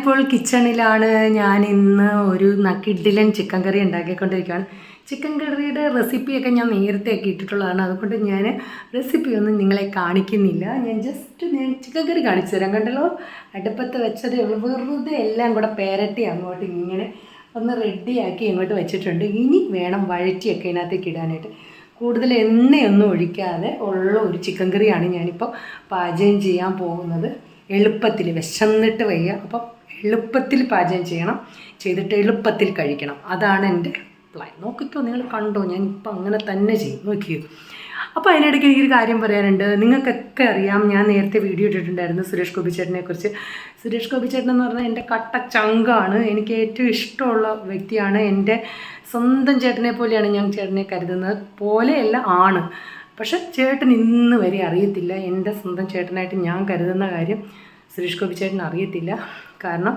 ഞാനിപ്പോൾ കിച്ചണിലാണ് ഞാൻ ഇന്ന് ഒരു കിഡിലൻ ചിക്കൻ കറി ഉണ്ടാക്കിക്കൊണ്ടിരിക്കുകയാണ്. ചിക്കൻ കറിയുടെ റെസിപ്പിയൊക്കെ ഞാൻ നേരത്തെ ഒക്കെ ഇട്ടിട്ടുള്ളതാണ്. അതുകൊണ്ട് ഞാൻ റെസിപ്പി ഒന്നും നിങ്ങളെ കാണിക്കുന്നില്ല. ഞാൻ ജസ്റ്റ് ഞാൻ ചിക്കൻ കറി കാണിച്ചു തരാം. കണ്ടല്ലോ? അടുപ്പത്ത് വെച്ചതേ വെറുതെ എല്ലാം കൂടെ പേരട്ടി അങ്ങോട്ട് ഇങ്ങനെ ഒന്ന് റെഡിയാക്കി ഇങ്ങോട്ട് വെച്ചിട്ടുണ്ട്. ഇനി വേണം വഴറ്റിയൊക്കെ ഇതിനകത്തേക്ക് ഇടാനായിട്ട്. കൂടുതൽ എണ്ണയൊന്നും ഒഴിക്കാതെ ഉള്ള ഒരു ചിക്കൻ കറിയാണ് ഞാനിപ്പോൾ പാചകം ചെയ്യാൻ പോകുന്നത്. എളുപ്പത്തിൽ വിശന്നിട്ട് വയ്യ. അപ്പം എളുപ്പത്തിൽ പാചകം ചെയ്യണം. ചെയ്തിട്ട് എളുപ്പത്തിൽ കഴിക്കണം. അതാണ് എന്റെ പ്ലാൻ നോക്കിക്കോ നിങ്ങൾ കണ്ടോ ഞാൻ ഇപ്പം അങ്ങനെ തന്നെ ചെയ്യും. നോക്കിയോ അപ്പോൾ അതിനിടയ്ക്ക് എനിക്കൊരു കാര്യം പറയാനുണ്ട്. നിങ്ങൾക്കൊക്കെ അറിയാം ഞാൻ നേരത്തെ വീഡിയോ ഇട്ടിട്ടുണ്ടായിരുന്നു സുരേഷ് ഗോപി ചേട്ടനെ കുറിച്ച്. സുരേഷ് ഗോപിച്ചേട്ടൻ എന്ന് പറഞ്ഞാൽ എന്റെ കട്ട ചങ്കാണ്. എനിക്ക് ഏറ്റവും ഇഷ്ടമുള്ള വ്യക്തിയാണ്. എന്റെ സ്വന്തം ചേട്ടനെ പോലെയാണ് ഞാൻ ചേട്ടനെ കരുതുന്നത്. പോലെയല്ല ആണ്. പക്ഷെ ചേട്ടൻ ഇന്ന് വരെ അറിയത്തില്ല എന്റെ സ്വന്തം ചേട്ടനായിട്ട് ഞാൻ കരുതുന്ന കാര്യം സുരേഷ് ഗോപി ചേട്ടൻ അറിയത്തില്ല. കാരണം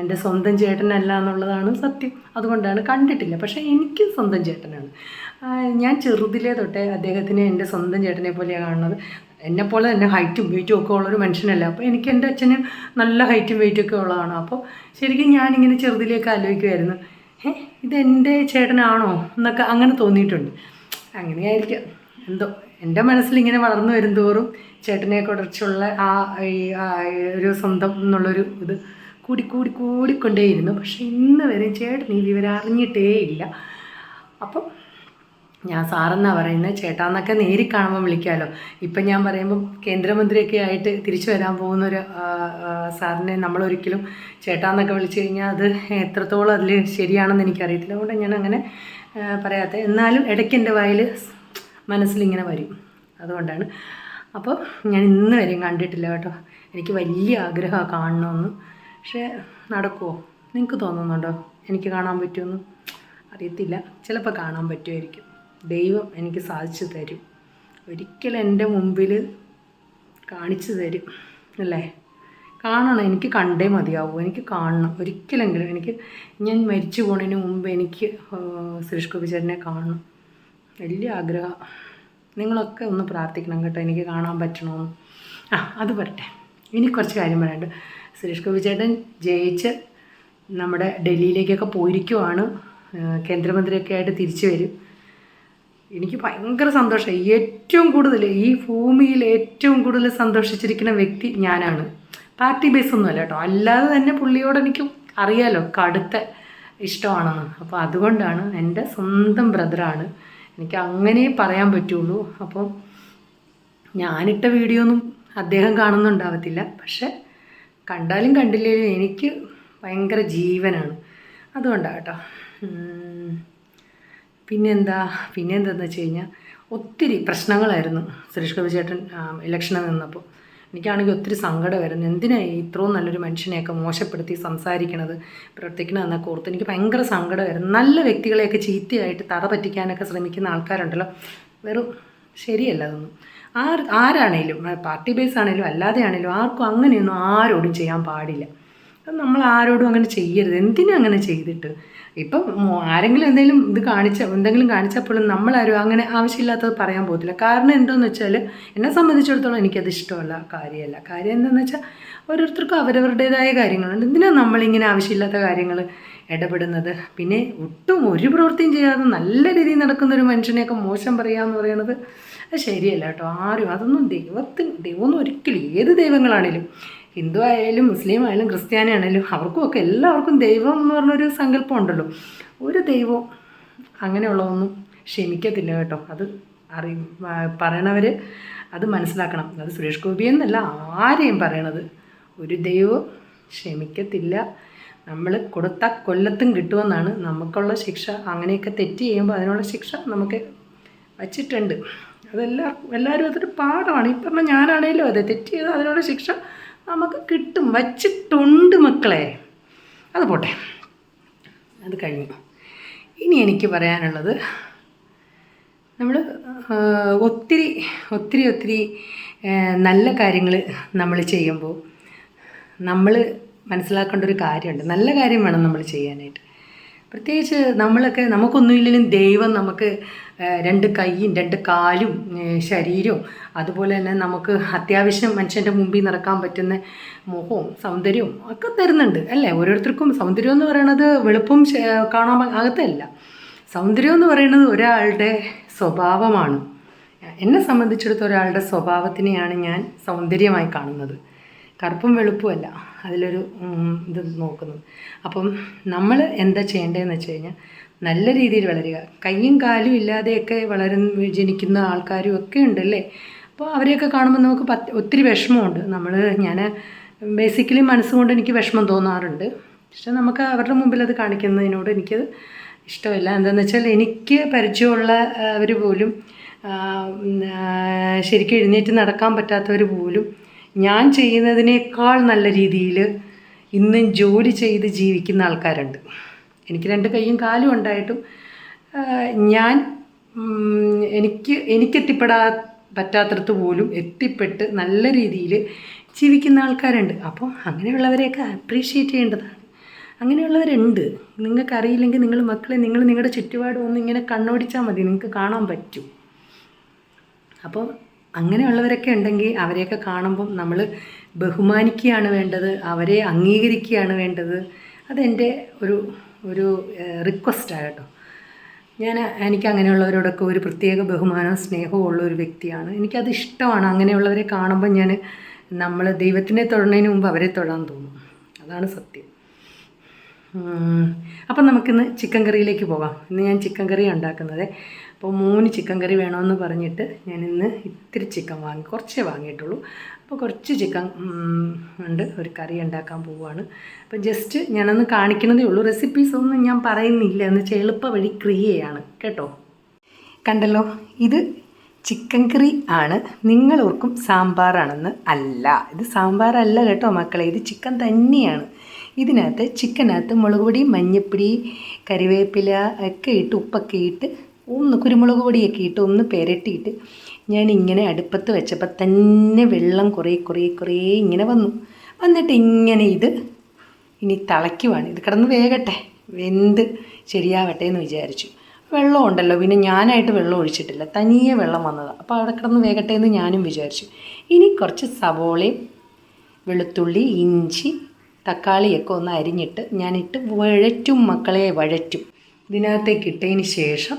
എന്റെ സ്വന്തം ചേട്ടനല്ല എന്നുള്ളതാണ് സത്യം. അതുകൊണ്ടാണ് കണ്ടിട്ടില്ല. പക്ഷേ എനിക്ക് സ്വന്തം ചേട്ടനാണ്. ഞാൻ ചെറുതിലേ തൊട്ടേ അദ്ദേഹത്തിനെ എന്റെ സ്വന്തം ചേട്ടനെ പോലെയാണ് കാണുന്നത്. എന്നെപ്പോലെ തന്നെ ഹൈറ്റും വെയിറ്റും ഒക്കെ ഉള്ളൊരു മനുഷ്യനല്ല. അപ്പോൾ എനിക്ക് എന്റെ അച്ഛന് നല്ല ഹൈറ്റും വെയിറ്റും ഒക്കെ ഉള്ളതാണ്. അപ്പോൾ ശരിക്കും ഞാനിങ്ങനെ ചെറുതിലേക്ക് ആലോചിക്കുമായിരുന്നു ഏ ഇതെന്റെ ചേട്ടനാണോ എന്നൊക്കെ അങ്ങനെ തോന്നിയിട്ടുണ്ട്. അങ്ങനെയായിരിക്കാം. എന്തോ എന്റെ മനസ്സിൽ ഇങ്ങനെ വളർന്നു വരും തോറും ചേട്ടനെ കുറിച്ചുള്ള ആ ഒരു സ്വന്തം എന്നുള്ളൊരു ഇത് കൂടി കൂടി കൂടിക്കൊണ്ടേയിരുന്നു. പക്ഷേ ഇന്ന് വരെ ചേട്ടൻ ഈ വിവരം അറിഞ്ഞിട്ടേ ഇല്ല അപ്പം ഞാൻ സാറെന്നാ പറയുന്നത് ചേട്ടാന്നൊക്കെ നേരി കാണുമ്പോൾ വിളിക്കാമല്ലോ ഇപ്പം ഞാൻ പറയുമ്പോൾ കേന്ദ്രമന്ത്രിയൊക്കെ ആയിട്ട് തിരിച്ചു വരാൻ പോകുന്ന ഒരു സാറിനെ നമ്മളൊരിക്കലും ചേട്ടാന്നൊക്കെ വിളിച്ചു കഴിഞ്ഞാൽ അത് എത്രത്തോളം അതിൽ ശരിയാണെന്ന് എനിക്കറിയത്തില്ല. അതുകൊണ്ട് ഞാൻ അങ്ങനെ പറയാത്ത. എന്നാലും ഇടയ്ക്ക് എന്റെ വായിൽ മനസ്സിലിങ്ങനെ വരും. അതുകൊണ്ടാണ്. അപ്പോൾ ഞാൻ ഇന്ന് വരെയും കണ്ടിട്ടില്ല കേട്ടോ. എനിക്ക് വലിയ ആഗ്രഹമാണ് കാണണമെന്ന് പക്ഷേ നടക്കുമോ നിങ്ങൾക്ക് തോന്നുന്നുണ്ടോ? എനിക്ക് കാണാൻ പറ്റുമെന്ന് അറിയത്തില്ല. ചിലപ്പോൾ കാണാൻ പറ്റുമായിരിക്കും ദൈവം എനിക്ക് സാധിച്ചു തരും. ഒരിക്കലും എന്റെ മുമ്പിൽ കാണിച്ചു തരും അല്ലേ? കാണണം. എനിക്ക് കണ്ടേ മതിയാവൂ. എനിക്ക് കാണണം. ഒരിക്കലെങ്കിലും എനിക്ക് ഞാൻ മരിച്ചു പോണതിന് മുമ്പ് എനിക്ക് സുരേഷ് കാണണം. വലിയ ആഗ്രഹം നിങ്ങളൊക്കെ ഒന്ന് പ്രാർത്ഥിക്കണം കേട്ടോ എനിക്ക് കാണാൻ പറ്റണമെന്ന് ആ അത് പറട്ടെ ഇനി കുറച്ച് കാര്യം പറയാനുണ്ട്. സുരേഷ് ഗോപി ചേട്ടൻ ജയിച്ച് നമ്മുടെ ഡൽഹിയിലേക്കൊക്കെ പോയിരിക്കുവാണ്. കേന്ദ്രമന്ത്രിയൊക്കെ ആയിട്ട് തിരിച്ചു വരും. എനിക്ക് ഭയങ്കര സന്തോഷമായി ഏറ്റവും കൂടുതൽ ഈ ഭൂമിയിൽ ഏറ്റവും കൂടുതൽ സന്തോഷിച്ചിരിക്കുന്ന വ്യക്തി ഞാനാണ്. പാർട്ടി ബേസ് ഒന്നുമല്ല കേട്ടോ. അല്ലാതെ തന്നെ പുള്ളിയോട് എനിക്ക് അറിയാലോ കടുത്ത ഇഷ്ടമാണെന്ന്. അപ്പോൾ അതുകൊണ്ടാണ് എന്റെ സ്വന്തം ബ്രദറാണ് എനിക്ക് അങ്ങനെ പറയാൻ പറ്റുള്ളൂ. അപ്പം ഞാനിട്ട വീഡിയോ ഒന്നും അദ്ദേഹം കാണുന്നുണ്ടാവത്തില്ല. പക്ഷെ കണ്ടാലും കണ്ടില്ലെങ്കിലും എനിക്ക് ഭയങ്കര ജീവനാണ്. അതുകൊണ്ടാണ് കേട്ടോ ഉം. പിന്നെന്താ? പിന്നെ എന്താണെന്ന് വെച്ച് കഴിഞ്ഞാൽ ഒത്തിരി പ്രശ്നങ്ങളായിരുന്നു സുരേഷ് ഗോപി ചേട്ടൻ ഇലക്ഷനിൽ നിന്നപ്പോൾ. എനിക്കാണെങ്കിൽ ഒത്തിരി സങ്കടം വരുന്നു. എന്തിനാണ് ഇത്രയും നല്ലൊരു മനുഷ്യനെയൊക്കെ മോശപ്പെടുത്തി സംസാരിക്കണത്? പ്രവർത്തിക്കണതെന്നൊക്കെ ഓർത്ത് എനിക്ക് ഭയങ്കര സങ്കടമായിരുന്നു നല്ല വ്യക്തികളെയൊക്കെ ചീത്തയായിട്ട് തറ പറ്റിക്കാനൊക്കെ ശ്രമിക്കുന്ന ആൾക്കാരുണ്ടല്ലോ. വെറും ശരിയല്ല അതൊന്നും. ആർ ആരാണേലും പാർട്ടി ബേസ് ആണേലും അല്ലാതെ ആണേലും ആർക്കും അങ്ങനെയൊന്നും ആരോടും ചെയ്യാൻ പാടില്ല. നമ്മൾ ആരോടും അങ്ങനെ ചെയ്യരുത്. എന്തിനും അങ്ങനെ ചെയ്തിട്ട്? ഇപ്പം ആരെങ്കിലും എന്തെങ്കിലും ഇത് കാണിച്ച എന്തെങ്കിലും കാണിച്ചപ്പോഴും നമ്മളാരും അങ്ങനെ ആവശ്യമില്ലാത്തത് പറയാൻ പോകത്തില്ല. കാരണം എന്താണെന്ന് വെച്ചാൽ എന്നെ സംബന്ധിച്ചിടത്തോളം എനിക്കത് ഇഷ്ടമല്ല കാര്യമല്ല. കാര്യം എന്താണെന്ന് വെച്ചാൽ ഓരോരുത്തർക്കും അവരവരുടേതായ കാര്യങ്ങളുണ്ട്. എന്തിനാണ് നമ്മളിങ്ങനെ ആവശ്യമില്ലാത്ത കാര്യങ്ങൾ ഇടപെടുന്നത്? പിന്നെ ഒട്ടും ഒരു പ്രവൃത്തിയും ചെയ്യാതെ നല്ല രീതിയിൽ നടക്കുന്ന ഒരു മനുഷ്യനെയൊക്കെ മോശം പറയുക എന്ന് പറയുന്നത് ശരിയല്ല കേട്ടോ. ആരും അതൊന്നും ദൈവത്തിന് ദൈവമൊന്നും ഒരിക്കലും ഏത് ദൈവങ്ങളാണേലും ഹിന്ദു ആയാലും മുസ്ലിം ആയാലും ക്രിസ്ത്യാനി ആണെങ്കിലും അവർക്കും ഒക്കെ എല്ലാവർക്കും ദൈവം എന്ന് പറഞ്ഞൊരു സങ്കല്പം ഉണ്ടല്ലോ. ഒരു ദൈവം അങ്ങനെയുള്ളതൊന്നും ക്ഷമിക്കത്തില്ല കേട്ടോ. അത് അറി പറയണവർ അത് മനസ്സിലാക്കണം. അത് സുരേഷ് ഗോപി എന്നല്ല ആരെയും പറയണത്. ഒരു ദൈവം ക്ഷമിക്കത്തില്ല. നമ്മൾ കൊടുത്ത കൊല്ലത്തും കിട്ടുമെന്നാണ് നമുക്കുള്ള ശിക്ഷ. അങ്ങനെയൊക്കെ തെറ്റ് ചെയ്യുമ്പോൾ അതിനുള്ള ശിക്ഷ നമുക്ക് വച്ചിട്ടുണ്ട്. അതെല്ലാവർക്കും എല്ലാവരും അതൊരു പാഠമാണ്. ഈ പറഞ്ഞ ഞാനാണേലും അതെ തെറ്റ് ചെയ്താൽ അതിനുള്ള ശിക്ഷ നമുക്ക് കിട്ടും. വച്ചിട്ടുണ്ട് മക്കളെ. അത് പോട്ടെ. അത് കഴിഞ്ഞു. ഇനി എനിക്ക് പറയാനുള്ളത് നമ്മൾ ഒത്തിരി ഒത്തിരി ഒത്തിരി നല്ല കാര്യങ്ങൾ നമ്മൾ ചെയ്യുമ്പോൾ നമ്മൾ മനസ്സിലാക്കേണ്ട ഒരു കാര്യമുണ്ട്. നല്ല കാര്യം വേണം നമ്മൾ ചെയ്യാനായിട്ട്. പ്രത്യേകിച്ച് നമ്മളൊക്കെ നമുക്കൊന്നുമില്ലെങ്കിലും ദൈവം നമുക്ക് രണ്ട് കൈയും രണ്ട് കാലും ശരീരവും അതുപോലെ തന്നെ നമുക്ക് അത്യാവശ്യം മനുഷ്യന്റെ മുമ്പിൽ നടക്കാൻ പറ്റുന്ന മുഖവും സൗന്ദര്യവും ഒക്കെ തരുന്നുണ്ട് അല്ലേ? ഓരോരുത്തർക്കും സൗന്ദര്യം എന്ന് പറയുന്നത് വെളുപ്പം കാണാൻ അകത്തല്ല. സൗന്ദര്യം എന്ന് പറയുന്നത് ഒരാളുടെ സ്വഭാവമാണ്. എന്നെ സംബന്ധിച്ചിടത്തോളം ഒരാളുടെ സ്വഭാവത്തിനെയാണ് ഞാൻ സൗന്ദര്യമായി കാണുന്നത്. കറുപ്പും വെളുപ്പുമല്ല അതിലൊരു ഇത് നോക്കുന്നത് അപ്പം നമ്മൾ എന്താ ചെയ്യേണ്ടതെന്ന് വെച്ച് കഴിഞ്ഞാൽ നല്ല രീതിയിൽ വളരുക. കയ്യും കാലും ഇല്ലാതെയൊക്കെ വളരുന്ന ജനിക്കുന്ന ആൾക്കാരും ഒക്കെ ഉണ്ടല്ലേ? അപ്പോൾ അവരെയൊക്കെ കാണുമ്പോൾ നമുക്ക് പത്ത് ഒത്തിരി വിഷമമുണ്ട്. നമ്മൾ ഞാൻ ബേസിക്കലി മനസ്സുകൊണ്ട് എനിക്ക് വിഷമം തോന്നാറുണ്ട്. പക്ഷെ നമുക്ക് അവരുടെ മുമ്പിൽ അത് കാണിക്കുന്നതിനോട് എനിക്കത് ഇഷ്ടമില്ല. എന്താണെന്ന് വെച്ചാൽ എനിക്ക് പരിചയമുള്ള അവർ പോലും ശരിക്കും എഴുന്നേറ്റ് നടക്കാൻ പറ്റാത്തവർ പോലും ഞാൻ ചെയ്യുന്നതിനേക്കാൾ നല്ല രീതിയിൽ ഇന്നും ജോലി ചെയ്ത് ജീവിക്കുന്ന ആൾക്കാരുണ്ട്. എനിക്ക് രണ്ട് കൈയും കാലും ഉണ്ടായിട്ടും ഞാൻ എനിക്ക് എനിക്കെത്തിപ്പെടാ പറ്റാത്തടത്ത് പോലും എത്തിപ്പെട്ട് നല്ല രീതിയിൽ ജീവിക്കുന്ന ആൾക്കാരുണ്ട്. അപ്പോൾ അങ്ങനെയുള്ളവരെയൊക്കെ അപ്രീഷിയേറ്റ് ചെയ്യേണ്ടതാണ്. അങ്ങനെയുള്ളവരുണ്ട്. നിങ്ങൾക്കറിയില്ലെങ്കിൽ നിങ്ങൾ മക്കളെ നിങ്ങൾ നിങ്ങളുടെ ചുറ്റുപാടും ഒന്ന് ഇങ്ങനെ കണ്ണോടിച്ചാൽ മതി. നിങ്ങൾക്ക് കാണാൻ പറ്റും. അപ്പോൾ അങ്ങനെയുള്ളവരൊക്കെ ഉണ്ടെങ്കിൽ അവരെയൊക്കെ കാണുമ്പം നമ്മൾ ബഹുമാനിക്കുകയാണ് വേണ്ടത് അവരെ അംഗീകരിക്കുകയാണ് വേണ്ടത്. അതെന്റെ ഒരു ഒരു റിക്വസ്റ്റാണ് കേട്ടോ. ഞാൻ എനിക്ക് അങ്ങനെയുള്ളവരോടൊക്കെ ഒരു പ്രത്യേക ബഹുമാനവും സ്നേഹവും ഉള്ള ഒരു വ്യക്തിയാണ്. എനിക്കത് ഇഷ്ടമാണ്. അങ്ങനെയുള്ളവരെ കാണുമ്പോൾ ഞാൻ നമ്മൾ ദൈവത്തിനെ തൊടുന്നതിന് മുമ്പ് അവരെ തൊടാൻ തോന്നും. അതാണ് സത്യം. അപ്പം നമുക്കിന്ന് ചിക്കൻ കറിയിലേക്ക് പോകാം. ഇന്ന് ഞാൻ ചിക്കൻ കറി ഉണ്ടാക്കുന്നത്. അപ്പോൾ മൂന്ന് ചിക്കൻ കറി വേണമെന്ന് പറഞ്ഞിട്ട് ഞാൻ ഇന്ന് ഇത്തിരി ചിക്കൻ വാങ്ങി കുറച്ചേ വാങ്ങിയിട്ടുള്ളൂ. അപ്പോൾ കുറച്ച് ചിക്കൻ ഉണ്ട്. ഒരു കറി ഉണ്ടാക്കാൻ പോവുകയാണ് അപ്പോൾ ജസ്റ്റ് ഞാനൊന്ന് കാണിക്കുന്നതേ ഉള്ളൂ. റെസിപ്പീസ് ഒന്നും ഞാൻ പറയുന്നില്ല. എന്ന് വെച്ചാൽ എളുപ്പ വഴി ക്രിയയാണ് കേട്ടോ? കണ്ടല്ലോ? ഇത് ചിക്കൻ കറി ആണ്. നിങ്ങൾ ഓർക്കും സാമ്പാറാണെന്ന് അല്ല. ഇത് സാമ്പാറല്ല കേട്ടോ മക്കളെ. ഇത് ചിക്കൻ തന്നെയാണ്. ഇതിനകത്ത് ചിക്കനകത്ത് മുളക് പൊടി മഞ്ഞപ്പൊടി കറിവേപ്പില ഒക്കെ ഇട്ട് ഉപ്പൊക്കെ ഇട്ട് ഒന്ന് കുരുമുളക് പൊടിയൊക്കെ ഇട്ട് ഒന്ന് പെരട്ടിയിട്ട് ഞാൻ ഇങ്ങനെ അടുപ്പത്ത് വെച്ചപ്പോൾ തന്നെ വെള്ളം കുറേ കുറേ കുറേ ഇങ്ങനെ വന്നു. വന്നിട്ട് ഇങ്ങനെ ഇത് ഇനി തിളയ്ക്കുവാണ്. ഇത് കിടന്ന് വേകട്ടെ. വെന്ത് ശരിയാവട്ടെ എന്ന് വിചാരിച്ചു. വെള്ളം ഉണ്ടല്ലോ. പിന്നെ ഞാനായിട്ട് വെള്ളം ഒഴിച്ചിട്ടില്ല. തനിയെ വെള്ളം വന്നതാണ് അപ്പോൾ അവിടെ കിടന്ന് വേകട്ടെ എന്ന് ഞാനും വിചാരിച്ചു. ഇനി കുറച്ച് സവോളയും വെളുത്തുള്ളി ഇഞ്ചി തക്കാളിയൊക്കെ ഒന്ന് അരിഞ്ഞിട്ട് ഞാനിട്ട് വഴറ്റും മക്കളെ വഴറ്റും. ഇതിനകത്തേക്ക് ഇട്ടതിന് ശേഷം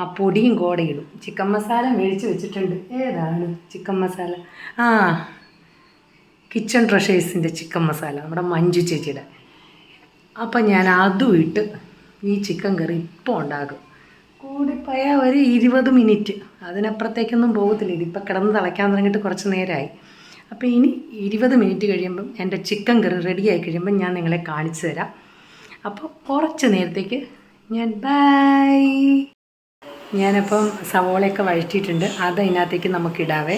ആ പൊടിയും കൂടെ ഇടും ചിക്കൻ മസാല മേടിച്ച് വെച്ചിട്ടുണ്ട്. ഏതാണ് ചിക്കൻ മസാല? ആ കിച്ചൺ ട്രഷേഴ്സിന്റെ ചിക്കൻ മസാല നമ്മുടെ മഞ്ജു ചേച്ചിയുടെ. അപ്പം ഞാൻ അതും ഇട്ട് ഈ ചിക്കൻ കറി ഇപ്പോൾ ഉണ്ടാകും കൂടിപ്പോയ ഒരു ഇരുപത് മിനിറ്റ്. അതിനപ്പുറത്തേക്കൊന്നും പോകത്തില്ല. ഇതിപ്പോൾ കിടന്ന് തിളയ്ക്കാൻ തുടങ്ങിയിട്ട് കുറച്ച് നേരമായി അപ്പോൾ ഇനി ഇരുപത് മിനിറ്റ് കഴിയുമ്പം എന്റെ ചിക്കൻ കറി റെഡിയായി കഴിയുമ്പം ഞാൻ നിങ്ങളെ കാണിച്ചു തരാം. അപ്പോൾ കുറച്ച് നേരത്തേക്ക് ഞാൻ ബൈ ഞാനപ്പം സവോളയൊക്കെ വഴറ്റിയിട്ടുണ്ട്. അത് അതിനകത്തേക്ക് നമുക്ക് ഇടാവേ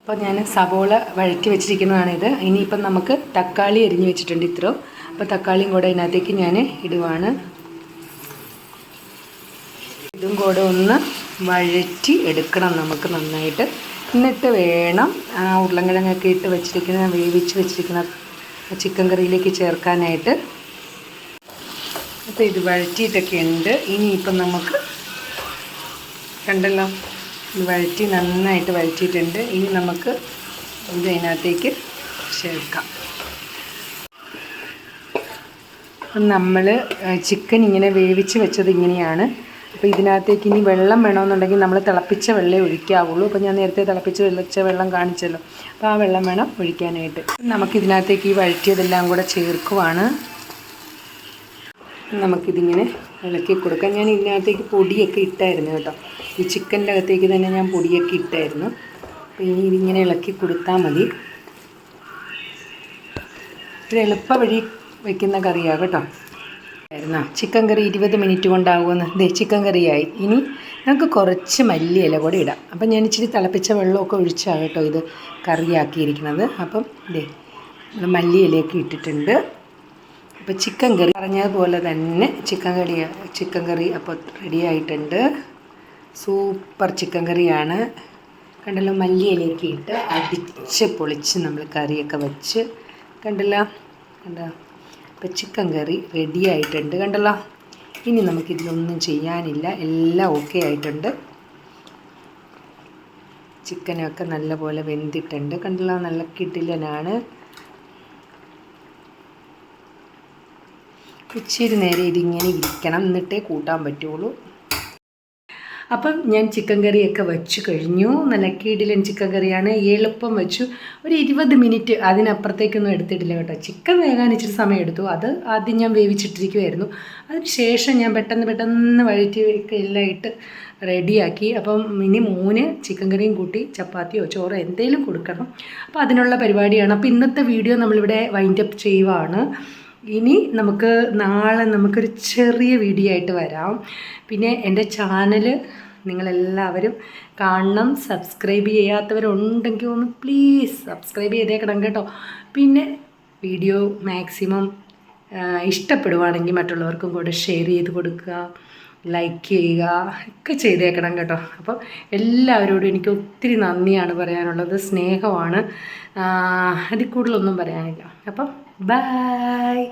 അപ്പോൾ ഞാൻ സവോള വഴറ്റി വെച്ചിരിക്കുന്നതാണിത്. ഇനിയിപ്പം നമുക്ക് തക്കാളി എരിഞ്ഞു വെച്ചിട്ടുണ്ട് ഇത്രയും അപ്പോൾ തക്കാളിയും കൂടെ അതിനകത്തേക്ക് ഞാൻ ഇടുവാണ്. ഇതും കൂടെ ഒന്ന് വഴറ്റി എടുക്കണം നമുക്ക് നന്നായിട്ട്. എന്നിട്ട് വേണം ആ ഉരുളൻകിഴങ്ങൊക്കെ ഇട്ട് വെച്ചിരിക്കുന്ന വേവിച്ച് വെച്ചിരിക്കുന്ന ചിക്കൻ കറിയിലേക്ക് ചേർക്കാനായിട്ട്. അപ്പോൾ ഇത് വഴറ്റിയിട്ടൊക്കെ ഉണ്ട്. ഇനിയിപ്പം നമുക്ക് കണ്ടല്ലോ. ഇത് വഴറ്റി നന്നായിട്ട് വഴറ്റിയിട്ടുണ്ട്. ഇനി നമുക്ക് ഇത് അതിനകത്തേക്ക് ചേർക്കാം. നമ്മൾ ചിക്കൻ ഇങ്ങനെ വേവിച്ച് വെച്ചത് ഇങ്ങനെയാണ്. അപ്പോൾ ഇതിനകത്തേക്ക് ഇനി വെള്ളം വേണമെന്നുണ്ടെങ്കിൽ നമ്മൾ തിളപ്പിച്ച വെള്ളമേ ഒഴിക്കാവുള്ളൂ. അപ്പോൾ ഞാൻ നേരത്തെ തിളപ്പിച്ച് വെച്ച വെള്ളം കാണിച്ചല്ലോ. അപ്പോൾ ആ വെള്ളം വേണം ഒഴിക്കാനായിട്ട്. നമുക്ക് നമുക്കിതിനകത്തേക്ക് ഈ വഴറ്റിയതെല്ലാം കൂടെ ചേർക്കുവാണ്. നമുക്കിതിങ്ങനെ ഇളക്കി കൊടുക്കാം ഞാൻ ഇതിനകത്തേക്ക് പൊടിയൊക്കെ ഇട്ടായിരുന്നു കേട്ടോ. ഈ ചിക്കന്റെ അകത്തേക്ക് തന്നെ ഞാൻ പൊടിയൊക്കെ ഇട്ടായിരുന്നു. അപ്പോൾ ഇനി ഇതിങ്ങനെ ഇളക്കി കൊടുത്താൽ മതി. ഒരു എളുപ്പ വഴി വയ്ക്കുന്ന കറിയാണ് കേട്ടോ. ആയിരുന്നോ? ചിക്കൻ കറി ഇരുപത് മിനിറ്റ് കൊണ്ടാകുമെന്ന് ദേ ചിക്കൻ കറിയായി. ഇനി നമുക്ക് കുറച്ച് മല്ലിയില കൂടെ ഇടാം. അപ്പം ഞാൻ ഇച്ചിരി തിളപ്പിച്ച വെള്ളമൊക്കെ ഒഴിച്ചാണ് കേട്ടോ ഇത് കറിയാക്കിയിരിക്കുന്നത്. അപ്പം ദേ മല്ലിയിലയൊക്കെ ഇട്ടിട്ടുണ്ട്. അപ്പോൾ ചിക്കൻ കറി പറഞ്ഞതുപോലെ തന്നെ ചിക്കൻ കറി ചിക്കൻ കറി അപ്പോൾ റെഡി ആയിട്ടുണ്ട്. സൂപ്പർ ചിക്കൻ കറിയാണ്. കണ്ടല്ലോ മല്ലിയിലേക്ക് ഇട്ട് അടിച്ച് പൊളിച്ച് നമ്മൾ കറിയൊക്കെ വെച്ച്. കണ്ടല്ലോ കണ്ടോ? അപ്പോൾ ചിക്കൻ കറി റെഡി ആയിട്ടുണ്ട്. കണ്ടല്ലോ ഇനി നമുക്കിതിലൊന്നും ചെയ്യാനില്ല. എല്ലാം ഓക്കെ ആയിട്ടുണ്ട്. ചിക്കനൊക്കെ നല്ലപോലെ വെന്തിട്ടുണ്ട്. കണ്ടല്ലോ നല്ല കിടിലനാണ്. ഇച്ചിരി നേരം ഇതിങ്ങനെ ഇരിക്കണം എന്നിട്ടേ കൂട്ടാൻ പറ്റുള്ളൂ. അപ്പം ഞാൻ ചിക്കൻ കറിയൊക്കെ വെച്ച് കഴിഞ്ഞു. നല്ല കീടിലൻ ചിക്കൻ കറിയാണ്. എളുപ്പം വെച്ചു. ഒരു ഇരുപത് മിനിറ്റ് അതിനപ്പുറത്തേക്കൊന്നും എടുത്തിട്ടില്ല കേട്ടോ. ചിക്കൻ വേകാൻ ഇച്ചിരി സമയം എടുത്തു. അത് ആദ്യം ഞാൻ വേവിച്ചിട്ടിരിക്കുമായിരുന്നു അതിന് ശേഷം ഞാൻ പെട്ടെന്ന് പെട്ടെന്ന് വഴറ്റി എല്ലാം ഇട്ട് റെഡിയാക്കി. അപ്പം ഇനി മൂന്ന് ചിക്കൻ കറിയും കൂട്ടി ചപ്പാത്തിയോ ചോറോ എന്തെങ്കിലും കൊടുക്കണം. അപ്പോൾ അതിനുള്ള പരിപാടിയാണ്. അപ്പോൾ ഇന്നത്തെ വീഡിയോ നമ്മളിവിടെ വൈൻഡപ്പ് ചെയ്യുവാണ്. ഇനി നമുക്ക് നാളെ നമുക്കൊരു ചെറിയ വീഡിയോ ആയിട്ട് വരാം. പിന്നെ എന്റെ ചാനൽ നിങ്ങളെല്ലാവരും കാണണം. സബ്സ്ക്രൈബ് ചെയ്യാത്തവരുണ്ടെങ്കിൽ ഒന്ന് പ്ലീസ് സബ്സ്ക്രൈബ് ചെയ്തേക്കണം കേട്ടോ. പിന്നെ വീഡിയോ മാക്സിമം ഇഷ്ടപ്പെടുവാണെങ്കിൽ മറ്റുള്ളവർക്കും കൂടെ ഷെയർ ചെയ്ത് കൊടുക്കുക ലൈക്ക് ചെയ്യുക ഒക്കെ ചെയ്തേക്കണം കേട്ടോ. അപ്പോൾ എല്ലാവരോടും എനിക്ക് ഒത്തിരി നന്ദിയാണ് പറയാനുള്ളത് സ്നേഹമാണ്. അതിൽ കൂടുതലൊന്നും പറയാനില്ല. അപ്പം ബൈ.